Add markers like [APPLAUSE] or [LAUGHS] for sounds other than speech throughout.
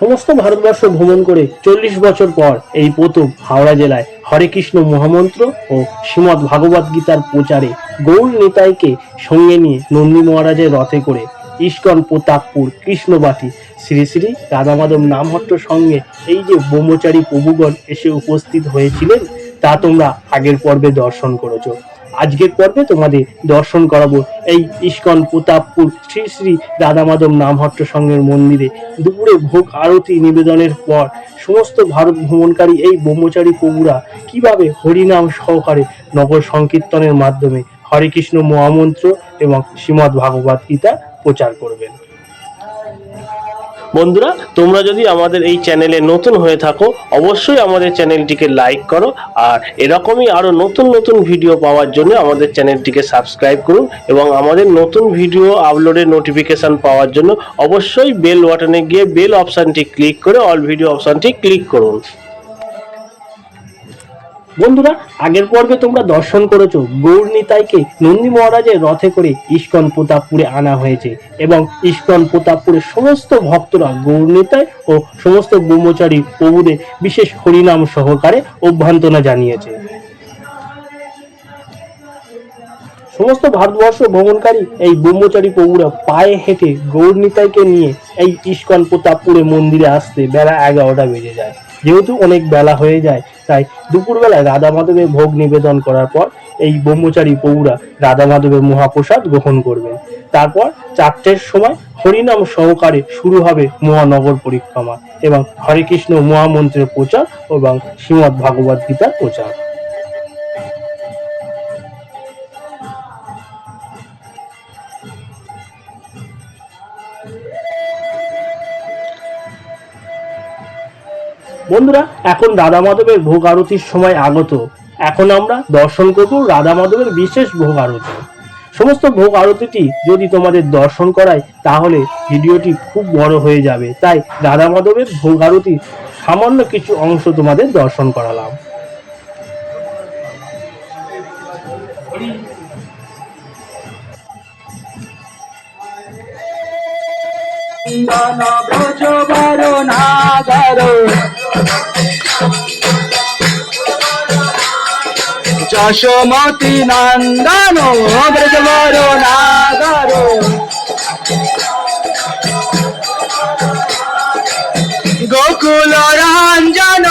সমস্ত ভারতবর্ষ ভ্রমণ করে চল্লিশ বছর পর এই প্রথম হাওড়া জেলায় হরে কৃষ্ণ মহামন্ত্র ও শ্রীমৎ ভাগবত গীতার প্রচারে গৌর নিতাইকে সঙ্গে নিয়ে নন্দী মহারাজের রথে করে ইস্কন প্রতাপপুর কৃষ্ণবাটি শ্রী শ্রী রাধামাধব নামহট্ট সঙ্গে এই যে ব্রহ্মচারী প্রভুগণ এসে উপস্থিত হয়েছিলেন, তা তোমরা আগের পর্বে দর্শন করেছ। আজকের পর্বে তোমাদের দর্শন করাবো এই ইস্কন, প্রতাপপুর, শ্রী শ্রী রাধামাধব নামহট্ট সঙ্গের মন্দিরে। দুপুরে ভোগ আরতি নিবেদনের পর সমস্ত ভারত ভ্রমণকারী এই ব্রহ্মচারী প্রভুরা কীভাবে হরিনাম সহকারে নগর সংকীর্তনের মাধ্যমে হরে কৃষ্ণ মহামন্ত্র এবং শ্রীমদ্ ভাগবত গীতা প্রচার করবেন। বন্ধুরা, তোমরা যদি আমাদের এই চ্যানেলে নতুন হয়ে থাকো, অবশ্যই আমাদের চ্যানেলটিকে লাইক করো আর এরকমই আরও নতুন নতুন ভিডিও পাওয়ার জন্য আমাদের চ্যানেলটিকে সাবস্ক্রাইব করুন এবং আমাদের নতুন ভিডিও আপলোডের নোটিফিকেশন পাওয়ার জন্য অবশ্যই বেল বাটনে গিয়ে বেল অপশানটি ক্লিক করে অল ভিডিও অপশানটি ক্লিক করুন। বন্ধুরা, আগের পর্বে তোমরা দর্শন করেছ গৌর নিতাইকে নন্দী মহারাজের রথে করে ইস্কন প্রতাপপুরে আনা হয়েছে এবং ইস্কন প্রতাপপুরের সমস্ত ভক্তরা গৌর নিতাই ও সমস্ত ব্রহ্মচারী প্রভুদের বিশেষ হরিনাম সহকারে অভ্যন্তনা জানিয়েছে। সমস্ত ভারতবর্ষ ভ্রমণকারী এই ব্রহ্মচারী প্রভুরা পায়ে হেঁটে গৌর নিতাইকে নিয়ে এই ইস্কন প্রতাপপুরে মন্দিরে আসতে বেলা এগারোটা বেজে যায়। যেহেতু অনেক বেলা হয়ে যায়, তাই দুপুরবেলায় রাধা মাধবের ভোগ নিবেদন করার পর এই ব্রহ্মচারী প্রভুরা রাধা মাধবের মহাপ্রসাদ গ্রহণ করবেন। তারপর চারটের সময় হরিনাম সহকারে শুরু হবে মহানগর পরিক্রমা এবং হরে কৃষ্ণ মহামন্ত্রের প্রচার এবং শ্রীমদ্ ভাগবত গীতার প্রচার। বন্ধুরা, এখন রাধা মাধবের ভোগ আরতির সময় আগত। এখন আমরা দর্শন করব রাধা মাধবের বিশেষ ভোগ আরতি। সমস্ত ভোগ আরতিটি যদি তোমাদের দর্শন করায়, তাহলে ভিডিওটি খুব বড় হয়ে যাবে। তাই রাধা মাধবের ভোগ আরতি সামান্য কিছু অংশ তোমাদের দর্শন করালাম। ব্রজ বর নাগর যশোমতি নন্দন ব্রজবর নাগর। গোকুল রঞ্জন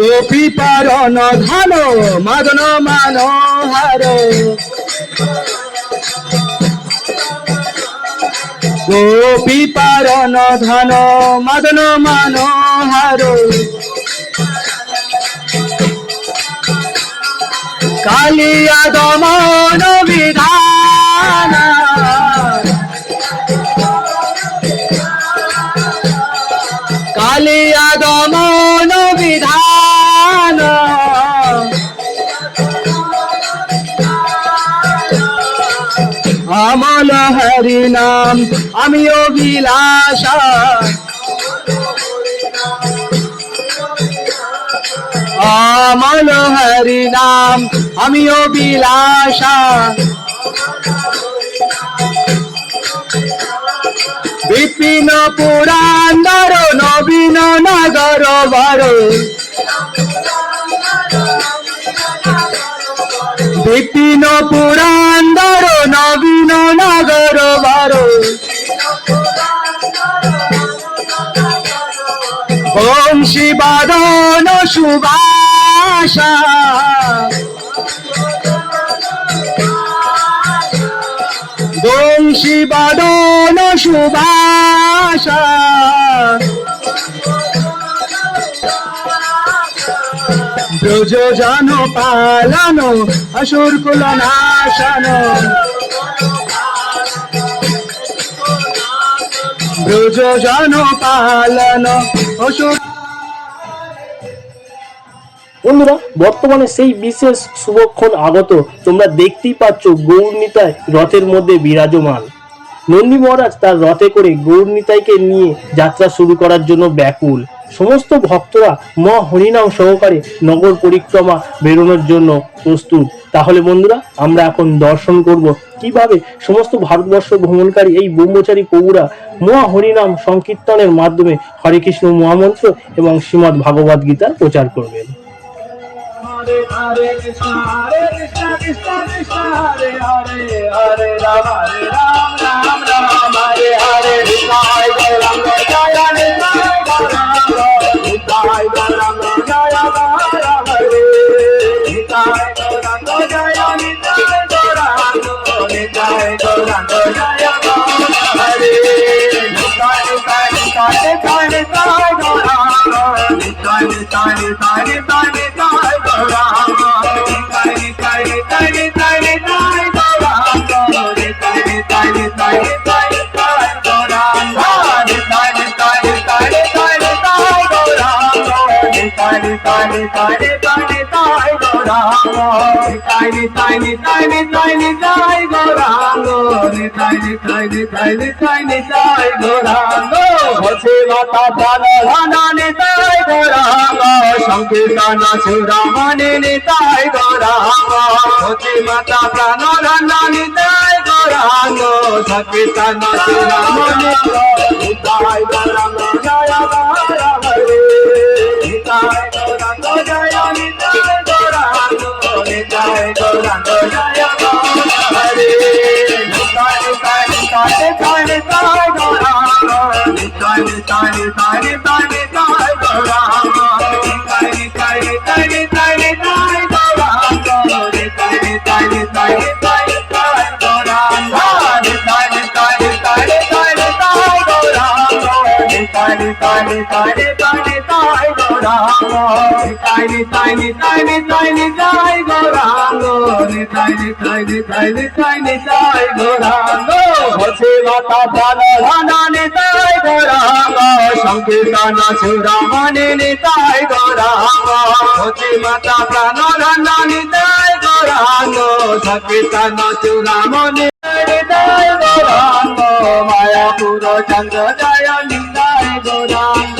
গোপী পারণ ধন মদন মনোহর। গোপী পারণ ধন মদন মনোহর। কালিয়া দমন বিধান। কালিয়া দমন হরি নাম আমি অভিলাষা। আমল হরি নাম আমি অভিলাষা। বিপিন পুরান্দর নবীন নগর বর বিপিন পুরান্দর নবীন নগর বর বংশী বাদন সুবাসা বংশী বাদন সুবাসা পালন পালন অসুর বন্ধুরা, বর্তমানে সেই বিশেষ শুভক্ষণ আগত তোমরা দেখতেই পাচ্ছ গৌরনীতায় রথের মধ্যে বিরাজমান। নন্দী মহারাজ তার রথে করে গৌর নিতাইকে নিয়ে যাত্রা শুরু করার জন্য ব্যাকুল। সমস্ত ভক্তরা মা হরিনাম সহকারে নগর পরিক্রমা বেরোনোর জন্য প্রস্তুত। তাহলে বন্ধুরা, আমরা এখন দর্শন করব কীভাবে সমস্ত ভারতবর্ষ ভ্রমণকারী এই ব্রহ্মচারী প্রভুরা মহা হরিনাম সংকীর্তনের মাধ্যমে হরে কৃষ্ণ মহামন্ত্র এবং শ্রীমৎ ভাগবত গীতার প্রচার করবেন। Hare Hare Hare Krishna Krishna Krishna Hare Hare Hare Ram Hare Ram Ram Ram Hare Hare Nitai Gaurang Jaya Nitai Tiny, tiny, tiny, tiny, tiny, tiny, tiny, tiny, tiny, tiny, tiny, tiny, tiny, tiny, tiny, tiny, tiny, tiny, tiny, go rango. Tiny, tiny, tiny, tiny, tiny, go rango. Tiny, tiny, tiny, tiny, tiny, go rango. Hoche mata prana rana ne tai go rango. Sankirtana chura mani ne tai go rango. Hoche mata prana rana ne tai go rango. Sankirtana chura mani ne tai go rango. Jaya Bhara. তারে তারে তারে তার দরা তারে তারে তারে তারে তার দরা তারে তারে তারে তারে তারে তার দরা তারে তারে তারে তারে তারে তার দরা তারে তারে তারে তারে তারে তাই নি তাই নি তাই নি তাই নি তাই গোরাঙ্গ নি তাই নি তাই নি তাই নি তাই নি তাই গোরাঙ্গ হচ্ছে মাতা বান ভানা নি মানে তাই গোরাঙ্গ মায়াপুর চন্দ্র জয় নি Gouranga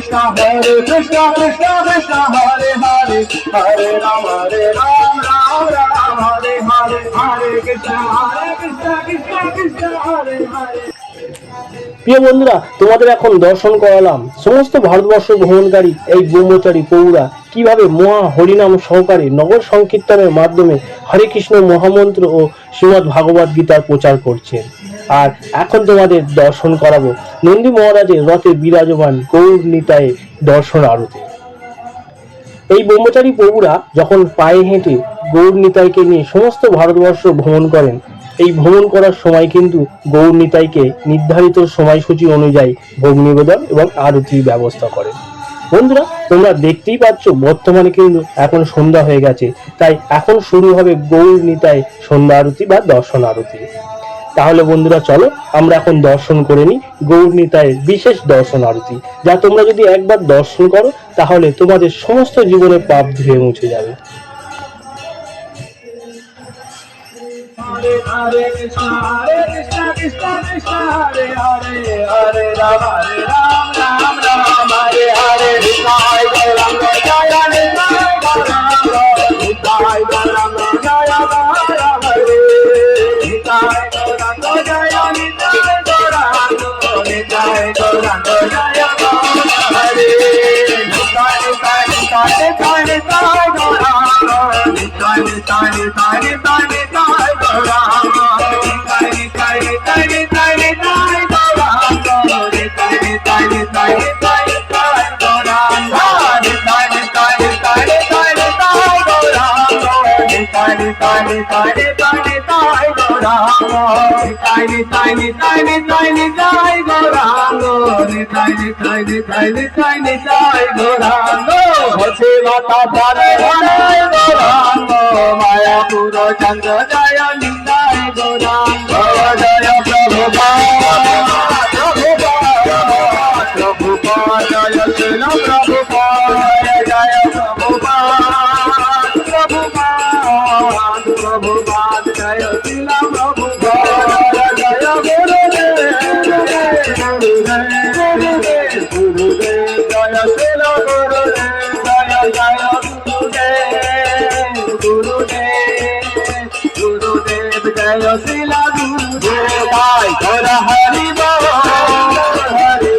Krishna Hare Krishna Krishna Krishna Hare Hare Hare Ram Hare Ram Ram Ram Hare Hare Hare Krishna Hare Krishna Krishna Krishna Hare Hare প্রিয় বন্ধুরা তোমাদের এখন দর্শন করালাম সমস্ত ভারতবর্ষ ভ্রমণকারী এই ব্রহ্মচারী পৌরা কীভাবে মহা হরিনাম সহকারে নগর সংকীর্তনের মাধ্যমে হরে কৃষ্ণ মহামন্ত্র ও শ্রীমদ ভাগবত গীতার প্রচার করছেন আর এখন তোমাদের দর্শন করাবো নন্দী মহারাজের রথে বিরাজমান গৌর নিতায়ে দর্শন আরতি। এই ব্রহ্মচারী প্রভুরা যখন পায়ে হেঁটে গৌর নিতাইকে নিয়ে সমস্ত ভারতবর্ষ ভ্রমণ করেন, এই ভ্রমণ করার সময় কিন্তু গৌর নিতাইকে নির্ধারিত সময়সূচি অনুযায়ী ভোগ নিবেদন এবং আরতির ব্যবস্থা করেন। বন্ধুরা, তোমরা দেখতেই পাচ্ছ বর্তমানে কিন্তু এখন সন্ধ্যা হয়ে গেছে, তাই এখন শুরু হবে গৌর নিতাই সন্ধ্যা আরতি বা দর্শন আরতি। তাহলে বন্ধুরা চলো, আমরা এখন দর্শন করে নিই গৌরনীতায় বিশেষ দর্শন আরতি। যা তোমরা যদি একবার দর্শন করো, তাহলে তোমাদের সমস্ত জীবনে পাপ ধুয়ে মুছে যাবে। Nitai Gauranga Jaya Gauranga Hare Nitai Nitai Nitai Nitai Nitai Nitai Nitai Nitai Nitai Gauranga. হচ্ছে লতা পারে বানায় গৌরাঙ্গ। মায়াপুর চন্দ্র জয় নিতাই গৌরাঙ্গ। শিলা গুরু ভাই ধর হরি হরি হরি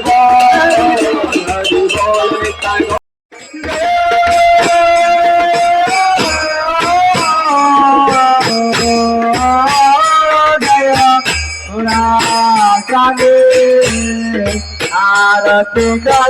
আরতি গা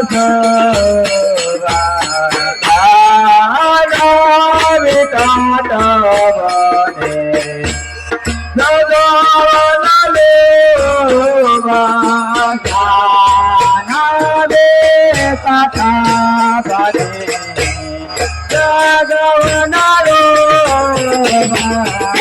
Yeah. [LAUGHS]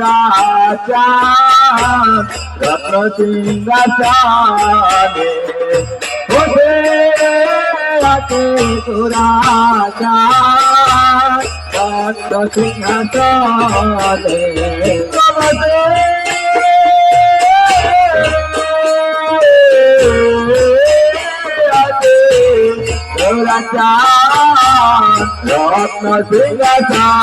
রাজা রত্ন সিংহাসনে ওঠে রাজা রত্ন রাজা রত্ন সিংহাসনে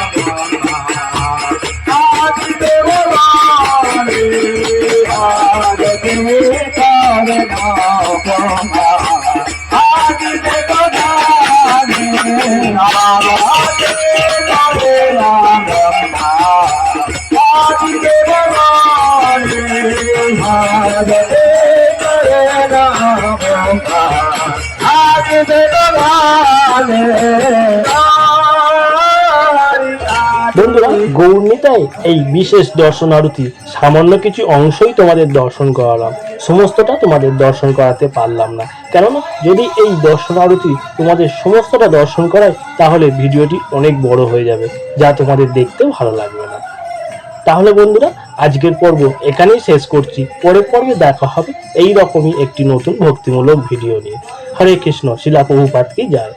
বন্ধুরা, গৌরনীতায় এই বিশেষ দর্শন আরতি সামান্য কিছু অংশই তোমাদের দর্শন করালাম। সমস্তটা তোমাদের দর্শন করাতে পারলাম না। কেননা, যদি এই দর্শন আরতি তোমাদের সমস্তটা দর্শন করায়, তাহলে ভিডিওটি অনেক বড় হয়ে যাবে, যা তোমাদের দেখতেও ভালো লাগবে না। তাহলে বন্ধুরা, আজকের পর্ব এখানেই শেষ করছি। পরের পর্বে দেখা হবে এই রকমই একটি নতুন ভক্তিমূলক ভিডিও নিয়ে। হরে কৃষ্ণ, শিলা প্রভুপাতকে যায়